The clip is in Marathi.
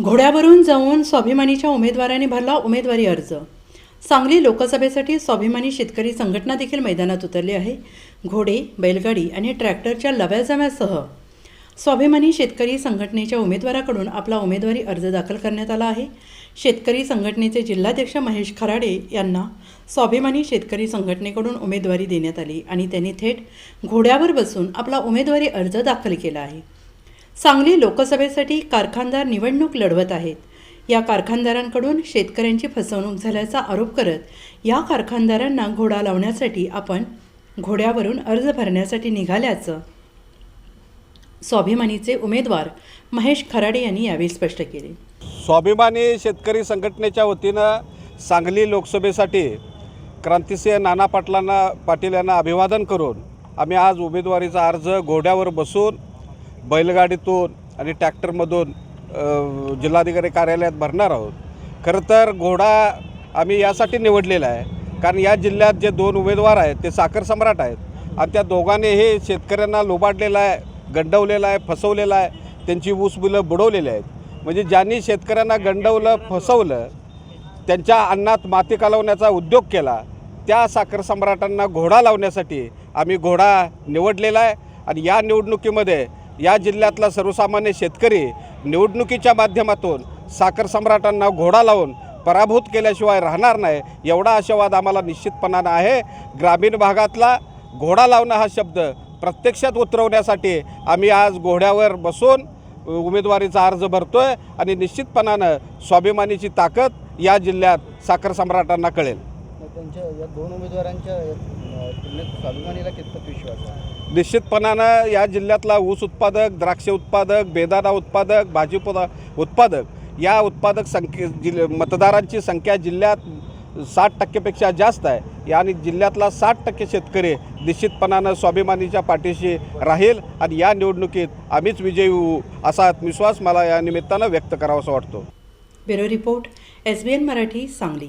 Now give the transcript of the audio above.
घोड्यावरून जाऊन स्वाभिमानीच्या उमेदवाराने भरला उमेदवारी अर्ज. सांगली लोकसभेसाठी स्वाभिमानी शेतकरी संघटना देखील मैदानात उतरली आहे. घोडे बैलगाडी आणि ट्रॅक्टरच्या लव्याजव्यासह स्वाभिमानी शेतकरी संघटनेच्या उमेदवाराकडून आपला उमेदवारी अर्ज दाखल करण्यात आला आहे. शेतकरी संघटनेचे जिल्हाध्यक्ष महेश खराडे यांना स्वाभिमानी शेतकरी संघटनेकडून उमेदवारी देण्यात आली आणि त्यांनी थेट घोड्यावर बसून आपला उमेदवारी अर्ज दाखल केला आहे. सांगली लोकसभेसाठी कारखानदार निवडणूक लढवत आहेत. या कारखानदारांकडून शेतकऱ्यांची फसवणूक झाल्याचा आरोप करत या कारखानदारांना घोडा लावण्यासाठी आपण घोड्यावरून अर्ज भरण्यासाठी निघाल्याचं स्वाभिमानीचे उमेदवार महेश खराडे यांनी यावेळी स्पष्ट केले. स्वाभिमानी शेतकरी संघटनेच्या वतीनं सांगली लोकसभेसाठी क्रांतिसिंह नाना पाटलांना पाटील यांना अभिवादन करून आम्ही आज उमेदवारीचा अर्ज घोड्यावर बसून बैलगाडीतून आणि ट्रॅक्टरमधून जिल्हाधिकारी कार्यालयात भरणार आहोत. खरं तर घोडा आम्ही यासाठी निवडलेला आहे. कारण या जिल्ह्यात जे दोन उमेदवार आहेत ते साखर सम्राट आहेत. आणि त्या दोघांनी हे शेतकऱ्यांना लोबाडलेलं आहे गंडवलेलं आहे फसवलेलं आहे. त्यांची ऊस बिलं बुडवलेली आहेत. म्हणजे ज्यांनी शेतकऱ्यांना गंडवलं फसवलं त्यांच्या अन्नात माती कालवण्याचा उद्योग केला त्या साखर सम्राटांना घोडा लावण्यासाठी आम्ही घोडा निवडलेला आहे. आणि या निवडणुकीमध्ये या जिल्ह्यातला सर्वसामान्य शेतकरी निवडणुकीच्या माध्यमातून साखर सम्राटांना घोडा लावून पराभूत केल्याशिवाय राहणार नाही एवढा आशावाद आम्हाला निश्चितपणानं आहे. ग्रामीण भागातला घोडा लावणं हा शब्द प्रत्यक्षात उतरवण्यासाठी आम्ही आज घोड्यावर बसून उमेदवारीचा अर्ज भरतोय आणि निश्चितपणानं स्वाभिमानीची ताकद या जिल्ह्यात साखर सम्राटांना कळेल. त्यांच्या या दोन उमेदवारांच्या तुलनेत स्वाभिमानीला कितपत विश्वास आहे? निश्चितपणानं या जिल्ह्यातला ऊस उत्पादक द्राक्ष उत्पादक बेदाणा उत्पादक भाजीपाला उत्पादक या उत्पादक संख्ये जिल्ह मतदारांची संख्या जिल्ह्यात साठ टक्केपेक्षा जास्त आहे. आणि जिल्ह्यातला साठ टक्के शेतकरी निश्चितपणानं स्वाभिमानीच्या पाठीशी राहील आणि या निवडणुकीत आम्हीच विजयी होऊ असा विश्वास मला या निमित्तानं व्यक्त करावासा वाटतो. Bureau report S B N Marathi Sangli.